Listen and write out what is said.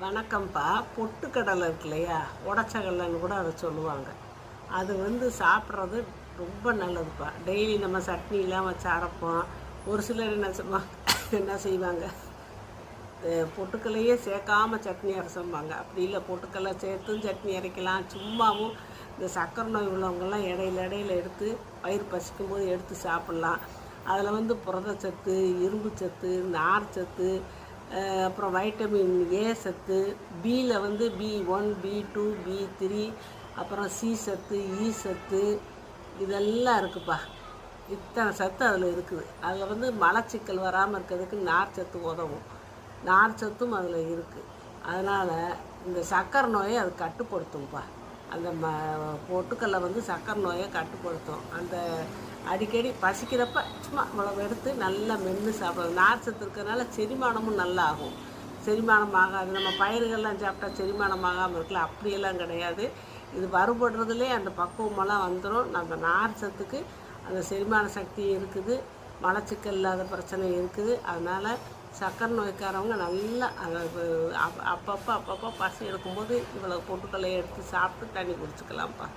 வணக்கம்ப்பா. பொட்டுக்கடலை இருக்கு இல்லையா உடச்சகடலைன்னு கூட அதை சொல்லுவாங்க. அது வந்து சாப்பிட்றது ரொம்ப நல்லதுப்பா. டெய்லி நம்ம சட்னிலாம் வச்சு அரைப்போம். ஒரு சிலர் என்ன செய்வாங்க என்ன செய்வாங்க? அஹ் பொட்டுக்கல்லையே சேர்க்காம சட்னி அரைச்சம்பாங்க. அப்படி இல்லை பொட்டுக்கல்லை சேர்த்தும் சட்னி அரைக்கலாம். சும்மாவும் இந்த சக்கரை நோய் உள்ளவங்கெல்லாம் இடையில இடையில எடுத்து பயிர் பசிக்கும் போது எடுத்து சாப்பிட்லாம். அதில் வந்து புரதச்சத்து இரும்பு சத்து நார் சத்து அப்புறம் வைட்டமின் ஏ சத்து பியில் வந்து B one B two B three அப்புறம் சி சத்து இ சத்து இதெல்லாம் இருக்குப்பா. இத்தனை சத்து அதில் இருக்குது. அதில் வந்து மலச்சிக்கல் வராமல் இருக்கிறதுக்கு நார் சத்து உதவும். நார் சத்தும் அதில் இருக்குது அதனால் இந்த சக்கரை நோயை அது கட்டுப்படுத்தும்ப்பா அந்த ம பொட்டுக்கல்லை வந்து சக்கரை நோயை கட்டுப்படுத்தும். அந்த அடிக்கடி பசிக்கிறப்ப சும்மா இவ்வளவு எடுத்து நல்லா மென்று சாப்பிடணும். நார் சத்து இருக்கிறதுனால செரிமானமும் நல்லா ஆகும் செரிமானம் ஆகாது. நம்ம பயிர்கள்லாம் சாப்பிட்டா செரிமானம் ஆகாமல் இருக்கல அப்படியெல்லாம் கிடையாது. இது வறுபடுறதுலே அந்த பக்குவமெல்லாம் வந்துடும் நம்ம நார் சத்துக்கு அந்த செரிமான சக்தி இருக்குது. மலச்சிக்கல் இல்லாத பிரச்சனை இருக்குது. அதனால் சக்கரை நோய்க்காரவங்க நல்லா அப்பப்போ அப்பப்போ பசி எடுக்கும்போது இவ்வளோ பொட்டுக்கல்லையை எடுத்து சாப்பிட்டு தண்ணி குடிச்சுக்கலாம்ப்பா.